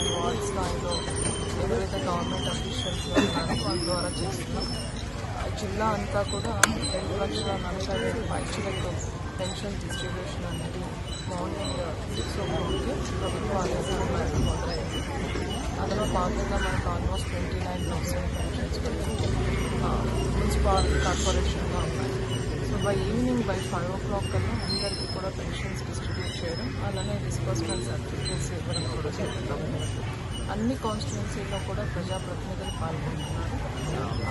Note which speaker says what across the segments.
Speaker 1: గ్రామ స్థాయి and ward స్థాయిలో ఎవరైతే గవర్నమెంట్ అఫీషియల్స్ ఉన్నారో వాళ్ళ ద్వారా చేస్తున్నాం జిల్లా అంతా కూడా రెండు లక్షల నలభై వేల పైచులకు పెన్షన్ డిస్ట్రిబ్యూషన్ అనేది మార్నింగ్ సిక్స్ ఓ క్లాక్కి ప్రభుత్వ ఆదేశాలు మేరకు మొదలైంది అందులో భాగంగా మనకు almost twenty nine thousand pensions municipal కార్పొరేషన్గా ఉన్నాయి so by evening by five o'clock కల్లా అందరికీ కూడా పెన్షన్స్ డిస్ట్రిబ్యూట్ చేయడం అలానే డిస్బర్స్మెంట్ సర్టిఫికేట్స్ ఇవ్వడం కూడా జరుగుతుంది. అన్ని కాన్స్టిట్యున్సీల్లో కూడా ప్రజాప్రతినిధులు పాల్గొంటున్నారు.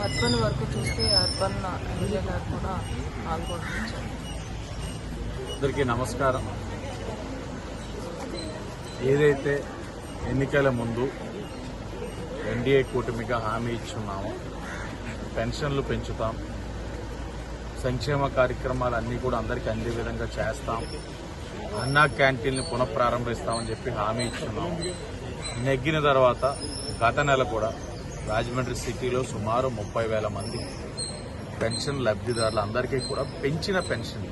Speaker 1: అర్బన్ వరకు చూస్తే అర్బన్ ఎమ్మెల్యే గారు కూడా పాల్గొనడం
Speaker 2: అందరికీ నమస్కారం. ఏదైతే ఎన్నికల ముందు ఎన్డీఏ కూటమిగా హామీ ఇచ్చున్నామో పెన్షన్లు పెంచుతాం సంక్షేమ కార్యక్రమాలు అన్నీ కూడా అందరికీ అందే విధంగా చేస్తాం. అన్నా క్యాంటీన్ని పునఃప్రారంభిస్తామని చెప్పి హామీ ఇచ్చున్నాం. నెగ్గిన తర్వాత గత నెల కూడా రాజమండ్రి సిటీలో సుమారు ముప్పై వేల మంది పెన్షన్ లబ్ధిదారులు అందరికీ కూడా పెంచిన పెన్షన్.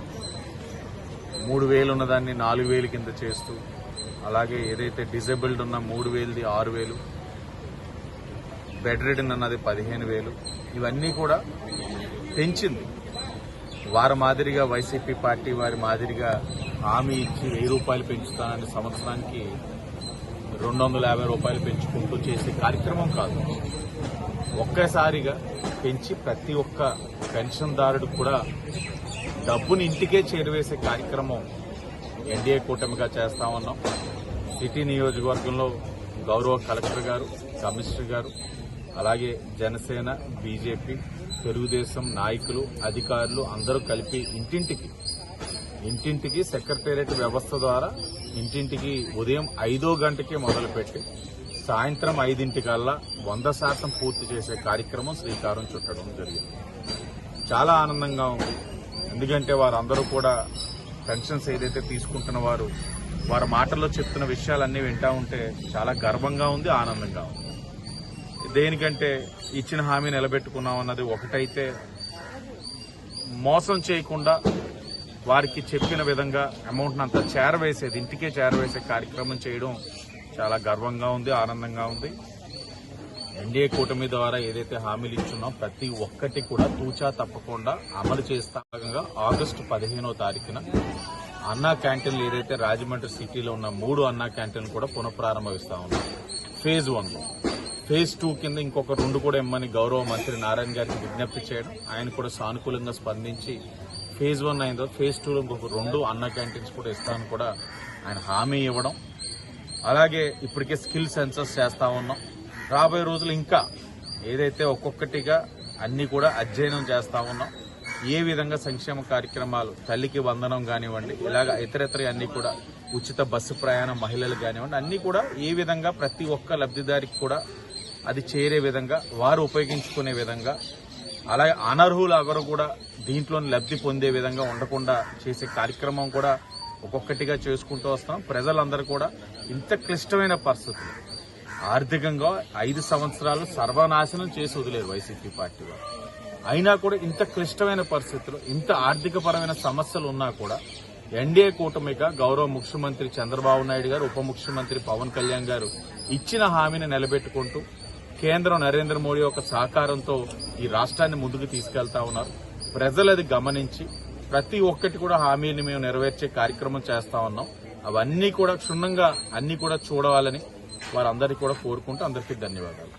Speaker 2: మూడు వేలు ఉన్నదాన్ని నాలుగు వేలు కింద చేస్తూ అలాగే ఏదైతే డిజేబుల్డ్ ఉన్న మూడు వేలది ఆరు వేలు బెడ్ రిడన్ అన్నది పదిహేను వేలు ఇవన్నీ కూడా పెంచింది. వారి మాదిరిగా వైసీపీ పార్టీ వారి మాదిరిగా హామీ ఇచ్చి వెయ్యి రూపాయలు పెంచుతానని సంవత్సరానికి రెండు వందల యాభై రూపాయలు పెంచుకుంటూ చేసే కార్యక్రమం కాదు. ఒక్కసారిగా పెంచి ప్రతి ఒక్క పెన్షన్దారుడు కూడా డబ్బుని ఇంటికే చేరువేసే కార్యక్రమం ఎన్డీఏ కూటమిగా చేస్తా ఉన్నాం. సిటీ నియోజకవర్గంలో గౌరవ కలెక్టర్ గారు కమిషనర్ గారు అలాగే జనసేన బీజేపీ తెలుగుదేశం నాయకులు అధికారులు అందరూ కలిపి ఇంటింటికి ఇంటింటికి సెక్రటేరియట్ వ్యవస్థ ద్వారా ఇంటింటికి ఉదయం ఐదో గంటకే మొదలుపెట్టి సాయంత్రం ఐదింటికల్లా వంద శాతం పూర్తి చేసే కార్యక్రమం శ్రీకారం చుట్టడం జరిగింది. చాలా ఆనందంగా ఉంది. ఎందుకంటే వారందరూ కూడా పెన్షన్స్ ఏదైతే తీసుకుంటున్న వారు వారి మాటల్లో చెప్తున్న విషయాలన్నీ వింటా ఉంటే చాలా గర్వంగా ఉంది ఆనందంగా ఉంది. దేనికంటే ఇచ్చిన హామీ నిలబెట్టుకున్నాం అన్నది ఒకటైతే మోసం చేయకుండా వారికి చెప్పిన విధంగా అమౌంట్ అంతా చేరవేసేది ఇంటికే చేరవేసే కార్యక్రమం చేయడం చాలా గర్వంగా ఉంది ఆనందంగా ఉంది. ఎన్డీఏ కూటమి ద్వారా ఏదైతే హామీలు ఇచ్చున్నాం ప్రతి ఒక్కటి కూడా తూచా తప్పకుండా అమలు చేస్తా భాగంగా ఆగస్టు పదిహేనో తారీఖున అన్నా క్యాంటీన్లు ఏదైతే రాజమండ్రి సిటీలో ఉన్న మూడు అన్నా క్యాంటీన్లు కూడా పునఃప్రారంభిస్తా ఉన్నాం. ఫేజ్ వన్ ఫేజ్ టూ కింద ఇంకొక రెండు కూడా ఇమ్మని గౌరవ మంత్రి నారాయణ గారికి విజ్ఞప్తి చేయడం ఆయన కూడా సానుకూలంగా స్పందించి ఫేజ్ వన్ అయిందో ఫేజ్ టూలో ఇంకొక రెండు అన్న క్యాంటీన్స్ కూడా ఇస్తామని కూడా ఆయన హామీ ఇవ్వడం. అలాగే ఇప్పటికే స్కిల్ సెన్సస్ చేస్తూ ఉన్నాం. రాబోయే రోజులు ఇంకా ఏదైతే ఒక్కొక్కటిగా అన్నీ కూడా అధ్యయనం చేస్తూ ఉన్నాం. ఏ విధంగా సంక్షేమ కార్యక్రమాలు తల్లికి వందనం కానివ్వండి ఇలాగ ఇతరితర అన్నీ కూడా ఉచిత బస్సు ప్రయాణం మహిళలు కానివ్వండి అన్నీ కూడా ఏ విధంగా ప్రతి ఒక్క లబ్ధిదారికి కూడా అది చేరే విధంగా వారు ఉపయోగించుకునే విధంగా అలాగే అనర్హులు ఎవరు కూడా దీంట్లో లబ్ధి పొందే విధంగా ఉండకుండా చేసే కార్యక్రమం కూడా ఒక్కొక్కటిగా చేసుకుంటూ వస్తాం. ప్రజలందరూ కూడా ఇంత క్లిష్టమైన పరిస్థితులు. ఆర్థికంగా ఐదు సంవత్సరాలు సర్వనాశనం చేసి వదిలేరు వైసీపీ పార్టీ అయినా కూడా ఇంత క్లిష్టమైన పరిస్థితులు ఇంత ఆర్థిక పరమైన సమస్యలు ఉన్నా కూడా ఎన్డీఏ కూటమిగా గౌరవ ముఖ్యమంత్రి చంద్రబాబు నాయుడు గారు ఉప ముఖ్యమంత్రి పవన్ కళ్యాణ్ గారు ఇచ్చిన హామీని నిలబెట్టుకుంటూ కేంద్రం నరేంద్ర మోడీ యొక్క సహకారంతో ఈ రాష్ట్రాన్ని ముందుకు తీసుకెళ్తా ఉన్నారు. ప్రజలు అది గమనించి ప్రతి ఒక్కటి కూడా హామీని మేము నెరవేర్చే కార్యక్రమం చేస్తా ఉన్నాం. అవన్నీ కూడా క్షుణ్ణంగా అన్ని కూడా చూడవాలని వారందరికీ కూడా కోరుకుంటూ అందరికీ ధన్యవాదాలు.